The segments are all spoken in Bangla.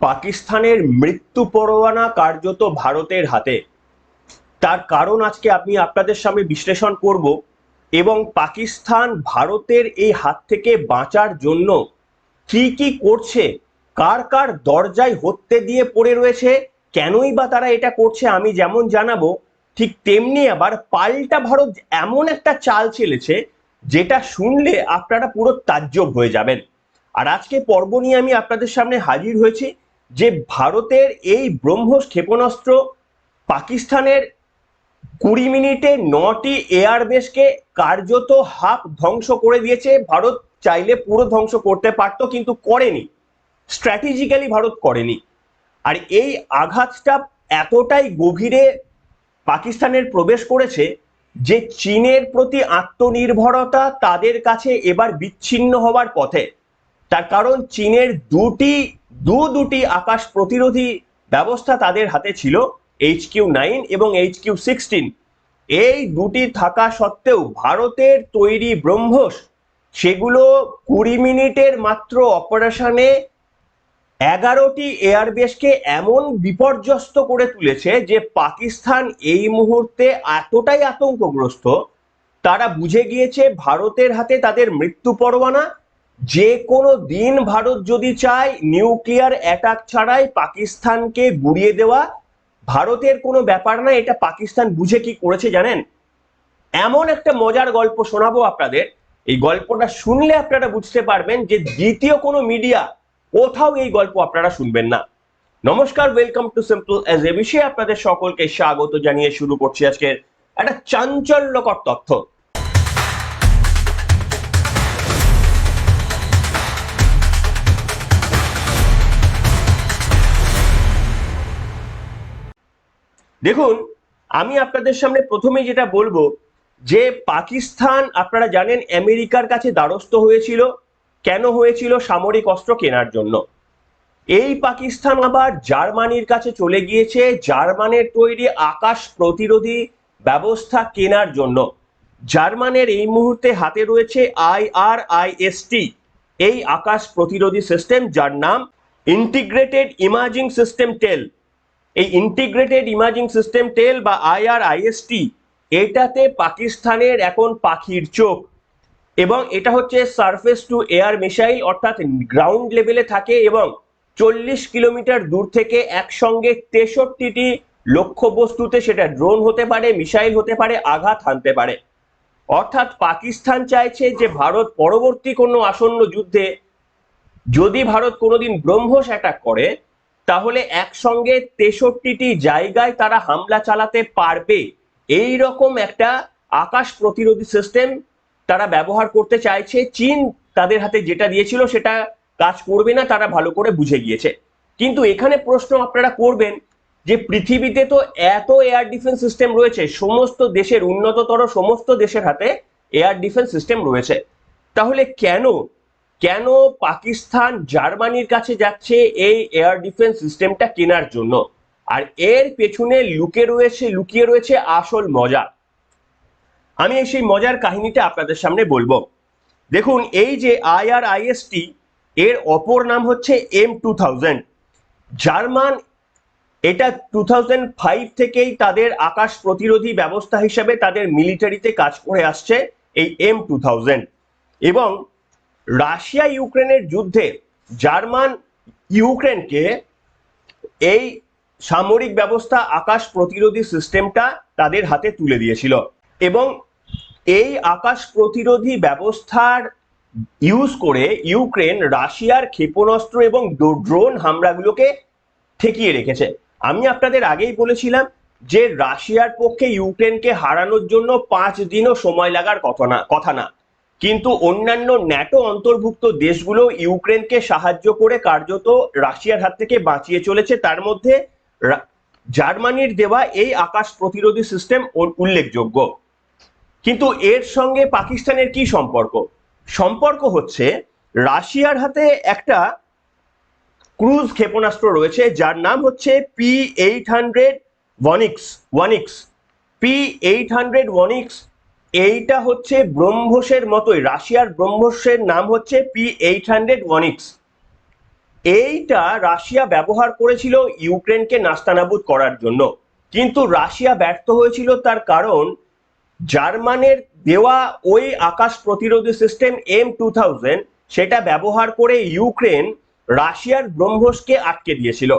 পাকিস্তানের মৃত্যু পরোয়ানা কার্যত ভারতের হাতে। তার কারণ আজকে আমি আপনাদের সামনে বিশ্লেষণ করব এবং পাকিস্তান ভারতের এই হাত থেকে বাঁচার জন্য কি কি করছে, কার কার দরজায় হত্যে দিয়ে পড়ে রয়েছে, কেনই বা তারা এটা করছে আমি যেমন জানাব, ঠিক তেমনি আবার পাল্টা ভারত এমন একটা চাল চেলেছে যেটা শুনলে আপনারা পুরো তাজ্জব হয়ে যাবেন। আর আজকে পর্ব নিয়ে আমি আপনাদের সামনে হাজির হয়েছি যে ভারতের এই ব্রহ্মস ক্ষেপণাস্ত্র পাকিস্তানের কুড়ি মিনিটে নটি এয়ারবেসকে কার্যত হাফ ধ্বংস করে দিয়েছে। ভারত চাইলে পুরো ধ্বংস করতে পারতো, কিন্তু করেনি। স্ট্র্যাটেজিক্যালি ভারত করেনি। আর এই আঘাতটা এতটাই গভীরে পাকিস্তানের প্রবেশ করেছে যে চীনের প্রতি আত্মনির্ভরতা তাদের কাছে এবার বিচ্ছিন্ন হওয়ার পথে। তার কারণ চীনের দুটি দু দুটি আকাশ প্রতিরোধী ব্যবস্থা তাদের হাতে ছিল এইচ কিউ নাইন এবং এইচ কিউ সিক্সটিন এই দুটি থাকা সত্ত্বেও ভারতের তৈরি ব্রহ্মস সেগুলো কুড়ি মিনিটের মাত্র অপারেশনে এগারোটি এয়ারবেসকে এমন বিপর্যস্ত করে তুলেছে যে পাকিস্তান এই মুহূর্তে এতটাই আতঙ্কগ্রস্ত, তারা বুঝে গিয়েছে ভারতের হাতে তাদের মৃত্যু পরোয়ানা যে কোনো দিন ভারত যদি চায় নিউক্লিয়ার অ্যাটাক ছাড়াই পাকিস্তানকে গুড়িয়ে দেওয়া, ভারতের কোনো ব্যাপার না, এটা পাকিস্তান বুঝে কি করেছে জানেন? এমন একটা মজার গল্প শোনাবো আপনাদের। এই গল্পটা শুনলে আপনারা বুঝতে পারবেন যে দ্বিতীয় কোনো মিডিয়া কোথাও এই গল্প আপনারা শুনবেন না। নমস্কার ওয়েলকাম টু সিম্পল এজ এ বিষয়ে আপনাদের সকলকে স্বাগত জানিয়ে শুরু করছি আজকের একটা চাঞ্চল্যকর তথ্য। দেখুন, আমি আপনাদের সামনে প্রথমেই যেটা বলব, যে পাকিস্তান, আপনারা জানেন, আমেরিকার কাছে দ্বারস্থ হয়েছিল। কেন হয়েছিল? সামরিক অস্ত্র কেনার জন্য। এই পাকিস্তান আবার জার্মানির কাছে চলে গিয়েছে। জার্মানের তৈরি আকাশ প্রতিরোধী ব্যবস্থা কেনার জন্য। জার্মানের এই মুহূর্তে হাতে রয়েছে আইআরআইএসটি এই আকাশ প্রতিরোধী সিস্টেম যার নাম ইন্টিগ্রেটেড ইমাজিং সিস্টেম টেল এই ইন্টিগ্রেটেড ইমাজিং সিস্টেম টেল বা আইআরআইএসটি এটাতে পাকিস্তানের এখন পাখির চোখ। এবং এটা হচ্ছে সারফেস টু এয়ার মিসাইল অর্থাৎ গ্রাউন্ড লেভেলে থাকে এবং চল্লিশ কিলোমিটার দূর থেকে একসঙ্গে তেষট্টিটি লক্ষ্যবস্তুতে সেটা ড্রোন হতে পারে মিসাইল হতে পারে, আঘাত হানতে পারে। অর্থাৎ পাকিস্তান চাইছে যে ভারত পরবর্তী কোনো আসন্ন যুদ্ধে যদি ভারত কোনোদিন ব্রহ্মস অ্যাটাক করে তাহলে একসঙ্গে তেষট্টিটি জায়গায় তারা হামলা চালাতে পারবে? এই রকম একটা আকাশ প্রতিরোধী সিস্টেম তারা ব্যবহার করতে চাইছে। চীন তাদের হাতে যেটা দিয়েছিল সেটা কাজ করবে না, তারা ভালো করে বুঝে গিয়েছে। কিন্তু এখানে প্রশ্ন আপনারা করবেন যে পৃথিবীতে তো এত এয়ার ডিফেন্স সিস্টেম রয়েছে, সমস্ত দেশের উন্নততর সমস্ত দেশের হাতে এয়ার ডিফেন্স সিস্টেম রয়েছে। তাহলে কেন কেন পাকিস্তান জার্মানির কাছে যাচ্ছে এই এয়ার ডিফেন্স সিস্টেমটা কেনার জন্য? আর এর পেছনে লুকে রয়েছে, লুকিয়ে রয়েছে আসল মজা। আমি এই সেই মজার কাহিনীটা আপনাদের সামনে বলব। দেখুন, এই যে আইআরআইএসটি এর অপর নাম হচ্ছে এম টু থাউজেন্ড জার্মান, এটা টু থাউজেন্ড ফাইভ থেকেই তাদের আকাশ প্রতিরোধী ব্যবস্থা হিসেবে তাদের মিলিটারিতে কাজ করে আসছে এই এম টু থাউজেন্ড এবং রাশিয়া ইউক্রেনের যুদ্ধে জার্মান ইউক্রেনকে এই সামরিক ব্যবস্থা আকাশ প্রতিরোধী সিস্টেমটা তাদের হাতে তুলে দিয়েছিল। এবং এই আকাশ প্রতিরোধী ব্যবস্থার ইউজ করে ইউক্রেন রাশিয়ার ক্ষেপণাস্ত্র এবং ড্রোন হামলাগুলোকে ঠেকিয়ে রেখেছে। আমি আপনাদের আগেই বলেছিলাম যে রাশিয়ার পক্ষে ইউক্রেনকে হারানোর জন্য পাঁচ দিনও সময় লাগার কথা না কথা না। কিন্তু অন্যান্য ন্যাটো অন্তর্ভুক্ত দেশগুলো ইউক্রেনকে সাহায্য করে কার্যত রাশিয়ার হাত থেকে বাঁচিয়ে চলেছে। তার মধ্যে জার্মানির দেওয়া এই আকাশ প্রতিরোধী সিস্টেম উল্লেখযোগ্য। কিন্তু এর সঙ্গে পাকিস্তানের কি সম্পর্ক? সম্পর্ক হচ্ছে রাশিয়ার হাতে একটা ক্রুজ ক্ষেপণাস্ত্র রয়েছে, যার নাম হচ্ছে P eight hundred onyx onyx P eight hundred onyx এইটা হচ্ছে ব্রহ্মসের মতোই, রাশিয়ার ব্রহ্মসের নাম হচ্ছে পি এইট হান্ড্রেড ওয়ানিক্স এইটা রাশিয়া ব্যবহার করেছিল ইউক্রেনকে নাস্তানাবুদ করার জন্য। কিন্তু রাশিয়া ব্যর্থ হয়েছিল তার কারণ, জার্মানের দেওয়া ওই আকাশ প্রতিরোধী সিস্টেম এম টু থাউজেন্ড সেটা ব্যবহার করে ইউক্রেন রাশিয়ার ব্রহ্মসকে আটকে দিয়েছিল।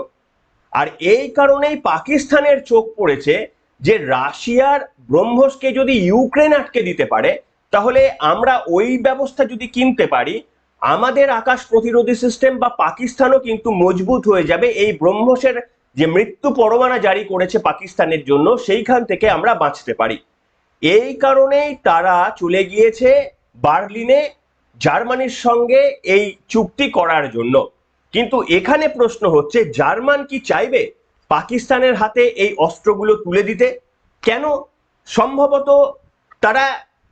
আর এই কারণেই পাকিস্তানের চোখ পড়েছে যে রাশিয়ার ব্রহ্মসকে যদি ইউক্রেন আটকে দিতে পারে, তাহলে আমরা ওই ব্যবস্থা যদি কিনতে পারি, আমাদের আকাশ প্রতিরোধী সিস্টেম বা পাকিস্তানও কিন্তু মজবুত হয়ে যাবে এই ব্রহ্মসের যে মৃত্যু পরমাণা জারি করেছে পাকিস্তানের জন্য, সেইখান থেকে আমরা বাঁচতে পারি। এই কারণেই তারা চলে গিয়েছে বার্লিনে জার্মানির সঙ্গে এই চুক্তি করার জন্য। কিন্তু এখানে প্রশ্ন হচ্ছে, জার্মান কি চাইবে? পাকিস্তানের হাতে এই অস্ত্রগুলো তুলে দিতে, কেন? সম্ভবত তারা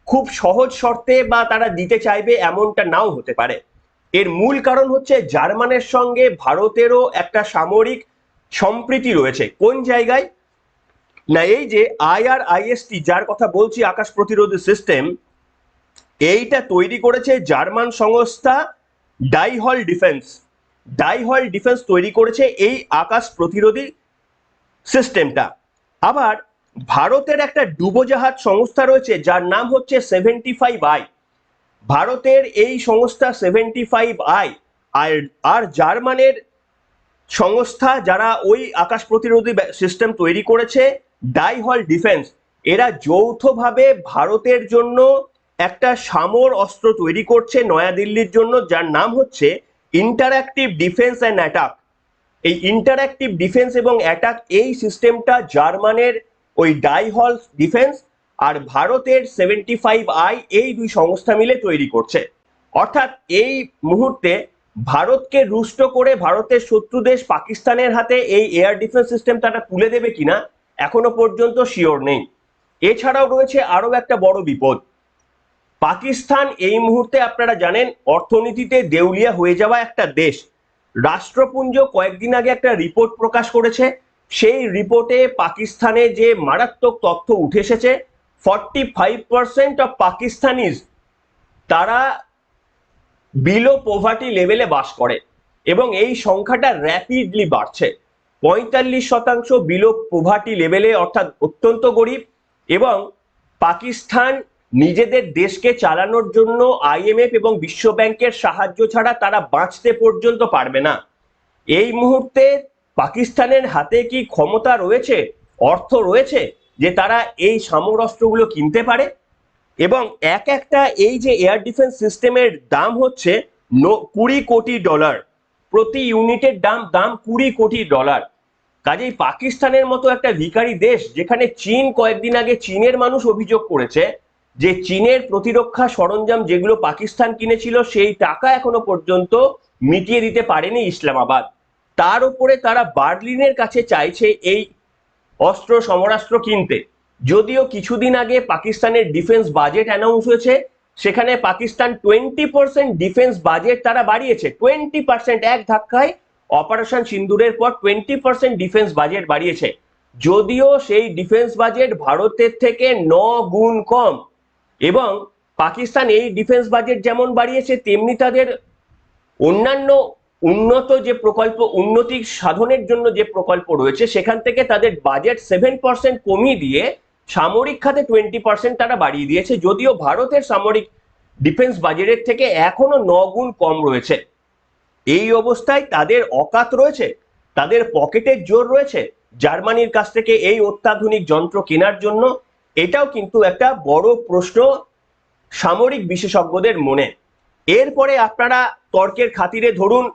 খুব সহজ শর্তে বা তারা দিতে চাইবে এমনটা নাও হতে পারে। এর মূল কারণ হচ্ছে জার্মানের সঙ্গে ভারতেরও একটা সামরিক সম্প্রীতি রয়েছে। কোন জায়গায়? না, এই যে আইআর আইএসটি যার কথা বলছি, আকাশ প্রতিরোধী সিস্টেম, এইটা তৈরি করেছে জার্মান সংস্থা ডাইহল ডিফেন্স। ডাইহল ডিফেন্স তৈরি করেছে এই আকাশ প্রতিরোধী সিস্টেমটা। আবার ভারতের একটা ডুবোজাহাজ সংস্থা রয়েছে, যার নাম হচ্ছে সেভেন্টি ফাইভ আই। ভারতের এই সংস্থা seventy five I R R জার্মানের সংস্থা যারা ওই আকাশ প্রতিরোধী সিস্টেম তৈরি করেছে, ডাইহল ডিফেন্স, এরা যৌথভাবে ভারতের জন্য একটা সামর অস্ত্র তৈরি করছে নয়াদিল্লির জন্য, যার নাম হচ্ছে ইন্টারঅ্যাক্টিভ ডিফেন্স অ্যান্ড অ্যাটাক। এই ইন্টারঅ্যাক্টিভ ডিফেন্স এবং অ্যাটাক এই সিস্টেমটা জার্মানের ওই ডাইহল ডিফেন্স আর ভারতের সেভেন্টি ফাইভ আই এই দুই সংস্থা মিলে তৈরি করছে। অর্থাৎ এই মুহূর্তে ভারতকে রুষ্ট করে ভারতের শত্রু দেশ পাকিস্তানের হাতে এই এয়ার ডিফেন্স সিস্টেম তারা তুলে দেবে কিনা এখনও পর্যন্ত শিওর নেই। এছাড়াও রয়েছে আরও একটা বড় বিপদ। পাকিস্তান এই মুহূর্তে আপনারা জানেন অর্থনীতিতে দেউলিয়া হয়ে যাওয়া একটা দেশ। রাষ্ট্রপুঞ্জ কয়েকদিন আগে একটা রিপোর্ট প্রকাশ করেছে। সেই রিপোর্টে পাকিস্তানে যে মারাত্মক তথ্য উঠে এসেছে forty five percent of Pakistanis তারা বিলো পোভার্টি লেভেলে বাস করে এবং এই সংখ্যাটা র্যাপিডলি বাড়ছে। পঁয়তাল্লিশ শতাংশ বিলো পোভার্টি লেভেলে অর্থাৎ অত্যন্ত গরিব এবং পাকিস্তান নিজেদের দেশকে চালানোর জন্য আইএমএফ এবং বিশ্ব ব্যাংকের সাহায্য ছাড়া তারা বাঁচতে পর্যন্ত পারবে না। এই মুহূর্তে পাকিস্তানের হাতে কি ক্ষমতা রয়েছে, অর্থ রয়েছে যে তারা এই সামর অস্ত্রগুলো কিনতে পারে? এবং এক একটা এই যে এয়ার ডিফেন্স সিস্টেমের দাম হচ্ছে কুড়ি কোটি ডলার। প্রতি ইউনিটের দাম দাম কুড়ি কোটি ডলার। কাজেই পাকিস্তানের মতো একটা ভিখারি দেশ, যেখানে চীন কয়েকদিন আগে চীনের মানুষ অভিযোগ করেছে যে চীনের প্রতিরক্ষা সরঞ্জাম যেগুলো পাকিস্তান কিনেছিল, সেই টাকা এখনও পর্যন্ত মিটিয়ে দিতে পারেনি ইসলামাবাদ। তার উপরে তারা বার্লিনের কাছে চাইছে এই অস্ত্র, সমরাস্ত্র কিনতে। যদিও কিছুদিন আগে পাকিস্তানের ডিফেন্স বাজেট অ্যানাউন্স হয়েছে, সেখানে Pakistan twenty percent defence budget তারা বাড়িয়েছে। টোয়েন্টি পার্সেন্ট এক ধাক্কায় অপারেশন সিন্দুরের পর টোয়েন্টি পার্সেন্ট ডিফেন্স বাজেট বাড়িয়েছে। যদিও সেই ডিফেন্স বাজেট ভারতের থেকে ন গুণ কম। এবং পাকিস্তান এই ডিফেন্স বাজেট যেমন বাড়িয়েছে, তেমনি তাদের অন্যান্য উন্নত যে প্রকল্প, উন্নতি সাধনের জন্য যে প্রকল্প রয়েছে, সেখান থেকে তাদের বাজেট সেভেন পার্সেন্ট কমিয়ে দিয়ে সামরিক খাতে টোয়েন্টি পার্সেন্ট তারা বাড়িয়ে দিয়েছে, যদিও ভারতের সামরিক ডিফেন্স বাজেটের থেকে এখনও নগুণ কম রয়েছে। এই অবস্থায় তাদের অকাত রয়েছে, তাদের পকেটের জোর রয়েছে, জার্মানির কাছ থেকে এই অত্যাধুনিক যন্ত্র কেনার জন্য এটাও কিন্তু একটা বড় প্রশ্ন সামরিক বিশেষজ্ঞদের মনে। এরপরে আপনারা তর্কের খাতিরে ধরুন,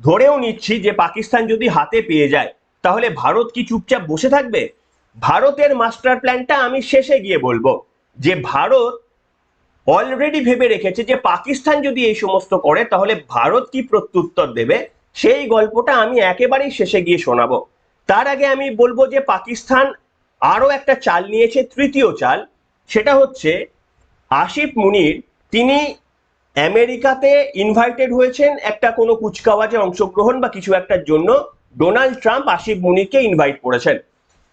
ধরেও নিচ্ছি যে পাকিস্তান যদি হাতে পেয়ে যায়, তাহলে ভারত কি চুপচাপ বসে থাকবে? ভারতের মাস্টার প্ল্যানটা আমি শেষে গিয়ে বলব যে ভারত অলরেডি ভেবে রেখেছে যে পাকিস্তান যদি এই সমস্ত করে, তাহলে ভারত কি প্রত্যুত্তর দেবে? সেই গল্পটা আমি একেবারেই শেষে গিয়ে শোনাবো। তার আগে আমি বলব যে পাকিস্তান আরও একটা চাল নিয়েছে, তৃতীয় চাল। সেটা হচ্ছে আসিফ মুনির। তিনি আমেরিকাতে ইনভাইটেড হয়েছেন একটা কোনো কুচকাওয়াজে অংশগ্রহণ বা কিছু একটার জন্য। ডোনাল্ড ট্রাম্প আসিফ মুনিরকে ইনভাইট করেছেন।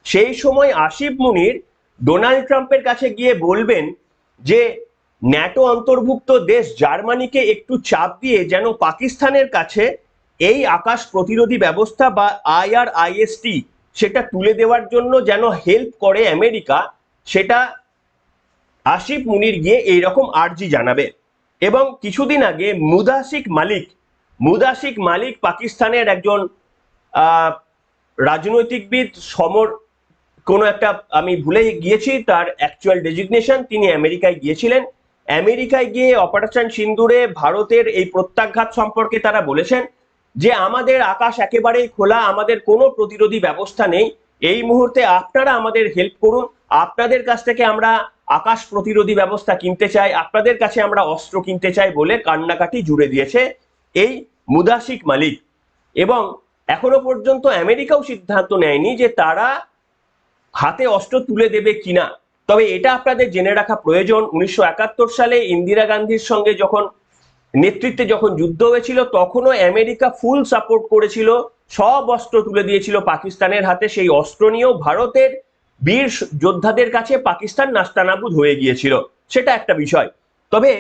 সেই সময় আসিফ মুনির ডোনাল্ড ট্রাম্পের কাছে গিয়ে বলবেন যে, ন্যাটো অন্তর্ভুক্ত দেশ জার্মানিকে একটু চাপ দিয়ে যেন পাকিস্তানের কাছে এই আকাশ প্রতিরোধী ব্যবস্থা বা আইআরআইএসটি সেটা তুলে দেওয়ার জন্য যেন হেল্প করে আমেরিকা, সেটা আসিফ মুনির গিয়ে এইরকম আর্জি জানাবে। এবং কিছুদিন আগে মুদাসিক মালিক মুদাসিক মালিক পাকিস্তানের একজন রাজনৈতিকবিদ, সমর, কোনো একটা আমি ভুলে গিয়েছি, তার অ্যাকচুয়াল ডেজিগনেশন তিনি আমেরিকায় গিয়েছিলেন। আমেরিকায় গিয়ে অপারেশন সিন্দুরে ভারতের এই প্রত্যাঘাত সম্পর্কে তারা বলেছেন। যে আমাদের আকাশ একেবারেই খোলা, আমাদের কোনো প্রতিরোধী ব্যবস্থা নেই, এই মুহূর্তে আপনারা আমাদের হেল্প করুন। আপনাদের কাছ থেকে আমরা আকাশ প্রতিরোধী ব্যবস্থা কিনতে চাই, আপনাদের কাছে আমরা অস্ত্র কিনতে চাই বলে কান্নাকাটি জুড়ে দিয়েছে এই মুদাসিক মালিক। এবং এখনও পর্যন্ত আমেরিকাও সিদ্ধান্ত নেয়নি যে তারা হাতে অস্ত্র তুলে দেবে কিনা। তবে এটা আপনাদের জেনে রাখা প্রয়োজন। উনিশশো একাত্তর সালে ইন্দিরা গান্ধীর সঙ্গে যখন নেতৃত্বে যখন যুদ্ধ হয়েছিল, তখনও আমেরিকা ফুল সাপোর্ট করেছিল। সব অস্ত্র তুলে দিয়েছিল পাকিস্তানের হাতে। সেই অস্ত্র নিয়েও ভারতের বীর যোদ্ধাদের কাছে পাকিস্তান নাস্তানাবুদ হয়ে গিয়েছিল। সেটা একটা বিষয়। তবে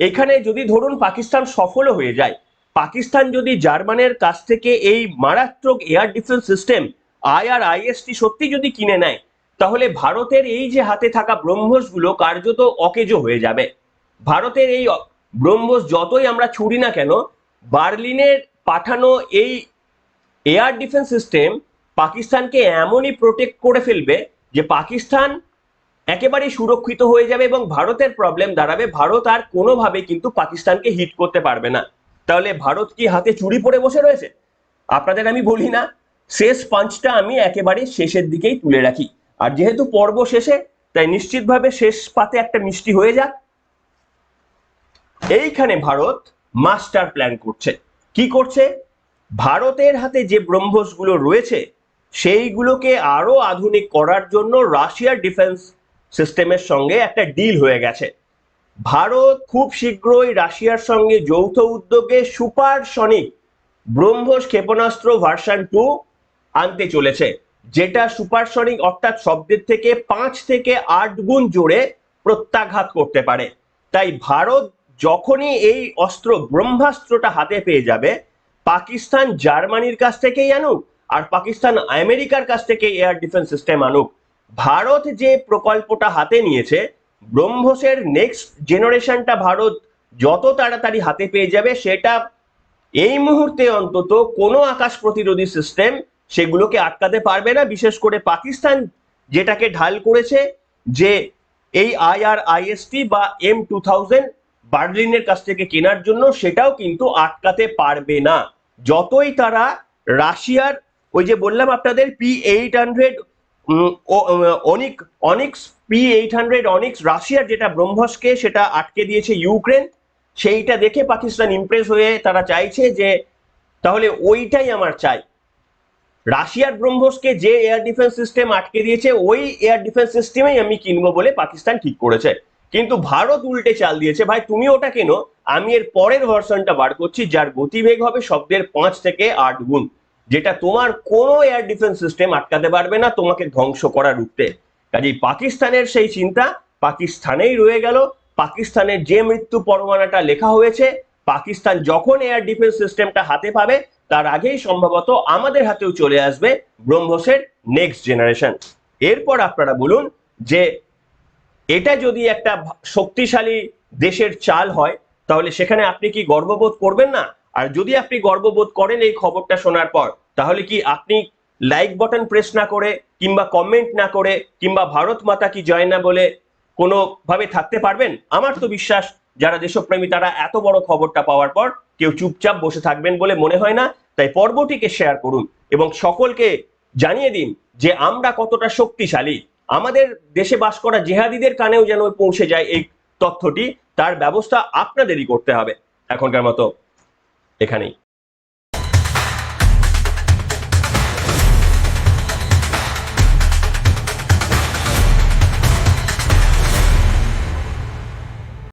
এখানে যদি ধরুন পাকিস্তান সফলও হয়ে যায়, পাকিস্তান যদি জার্মানের কাছ থেকে এই মারাত্মক এয়ার ডিফেন্স সিস্টেম আইআরআইএসটি সত্যি যদি কিনে নেয়, তাহলে ভারতের এই যে হাতে থাকা ব্রহ্মসগুলো কার্যত অকেজো হয়ে যাবে। ভারতের এই ব্রহ্মস যতই আমরা ছুড়ি না কেন বার্লিনের পাঠানো এই এয়ার ডিফেন্স সিস্টেম পাকিস্তানকে এমনই প্রোটেক্ট করে ফেলবে যে পাকিস্তান একেবারেই সুরক্ষিত হয়ে যাবে এবং ভারতের প্রবলেম দাঁড়াবে। ভারত আর কোনোভাবে কিন্তু পাকিস্তানকে হিট করতে পারবে না। তাহলে ভারত কি হাতে চুরি পড়ে বসে রয়েছে? আপনাদের আমি বলি না। শেষ পাঁচটা আমি একেবারে শেষের দিকেই তুলে রাখি। আর যেহেতু পর্ব শেষে, তাই নিশ্চিতভাবে শেষ পাতে একটা মিষ্টি হয়ে যাক। এইখানে ভারত মাস্টার প্ল্যান করছে। কি করছে? ভারতের হাতে যে ব্রহ্মসগুলো রয়েছে, সেইগুলোকে আরও আধুনিক করার জন্য রাশিয়ার ডিফেন্স সিস্টেমের সঙ্গে একটা ডিল হয়ে গেছে। ভারত খুব শীঘ্রই রাশিয়ার সঙ্গে যৌথ উদ্যোগে সুপারসনিক ব্রহ্মস ক্ষেপণাস্ত্র ভার্সন টু আনতে চলেছে, যেটা সুপারসনিক অর্থাৎ শব্দের থেকে পাঁচ থেকে আট গুণ জোরে প্রত্যাঘাত করতে পারে। তাই ভারত যখনই এই অস্ত্র ব্রহ্মাস্ত্রটা হাতে পেয়ে যাবে, পাকিস্তান জার্মানির কাছ থেকেই আনুক আর পাকিস্তান আমেরিকার কাছ থেকে এয়ার ডিফেন্স সিস্টেম আনুক। ভারত যে প্রকল্পটা হাতে নিয়েছে, ব্রহ্মসের নেক্সট জেনারেশনটা ভারত যত তাড়াতাড়ি হাতে পেয়ে যাবে, সেটা এই মুহূর্তে অন্তত কোনো আকাশ প্রতিরোধী সিস্টেম সেগুলোকে আটকাতে পারবে না। বিশেষ করে পাকিস্তান যেটাকে ঢাল করেছে, যে এই আইআরআইএসটি বা এম টু থাউজেন্ড বার্লিনের কাছ থেকে কেনার জন্য সেটাও কিন্তু আটকাতে পারবে না। যতই তারা রাশিয়ার ওই যে বললাম আপনাদের P eight hundred onyx, onyx P eight hundred onyx রাশিয়ার যেটা ব্রহ্মসকে সেটা আটকে দিয়েছে ইউক্রেন, সেইটা দেখে পাকিস্তান ইমপ্রেস হয়ে তারা চাইছে যে, তাহলে ওইটাই আমার চাই। রাশিয়ার ব্রহ্মসকে যে এয়ার ডিফেন্স সিস্টেম আটকে দিয়েছে, ওই এয়ার ডিফেন্স সিস্টেমেই আমি কিনবো বলে পাকিস্তান ঠিক করেছে। কিন্তু ভারত উল্টে চাল দিয়েছে। ভাই, তুমি ওটা কেন? আমি এর পরের ভার্সনটা বার করছি, যার গতিবেগ হবে শব্দের পাঁচ থেকে আট গুণ, যেটা তোমার কোনো এয়ার ডিফেন্স সিস্টেম আটকাতে পারবে না, তোমাকে ধ্বংস করা রুখতে কাজেই পাকিস্তানের সেই চিন্তা, পাকিস্তানেই রয়ে গেল। পাকিস্তানের যে মৃত্যু পরোয়ানাটা লেখা হয়েছে, পাকিস্তান যখন এয়ার ডিফেন্স সিস্টেমটা হাতে পাবে, তার আগেই সম্ভবত আমাদের হাতেও চলে আসবে ব্রহ্মসের নেক্সট জেনারেশন এরপর আপনারা বলুন যে এটা যদি একটা শক্তিশালী দেশের চাল হয়, তাহলে সেখানে আপনি কি গর্ববোধ করবেন না? আর যদি আপনি গর্ববোধ করেন এই খবরটা শোনার পর, তাহলে কি আপনি লাইক বাটন প্রেস না করে কিংবা কমেন্ট না করে কিংবা ভারত মাতা কি জয় না বলে কোনোভাবে থাকতে পারবেন? আমার তো বিশ্বাস, যারা দেশপ্রেমী, তারা এত বড় খবরটা পাওয়ার পর কেউ চুপচাপ বসে থাকবেন বলে মনে হয় না। তাই পর্বটিকে শেয়ার করুন এবং সকলকে জানিয়ে দিন যে আমরা কতটা শক্তিশালী। আমাদের দেশে বাস করা জেহাদিদের কানেও যেন পৌঁছে যায় এই তথ্যটি, তার ব্যবস্থা আপনাদেরই করতে হবে এখনকার মতো এখানেই।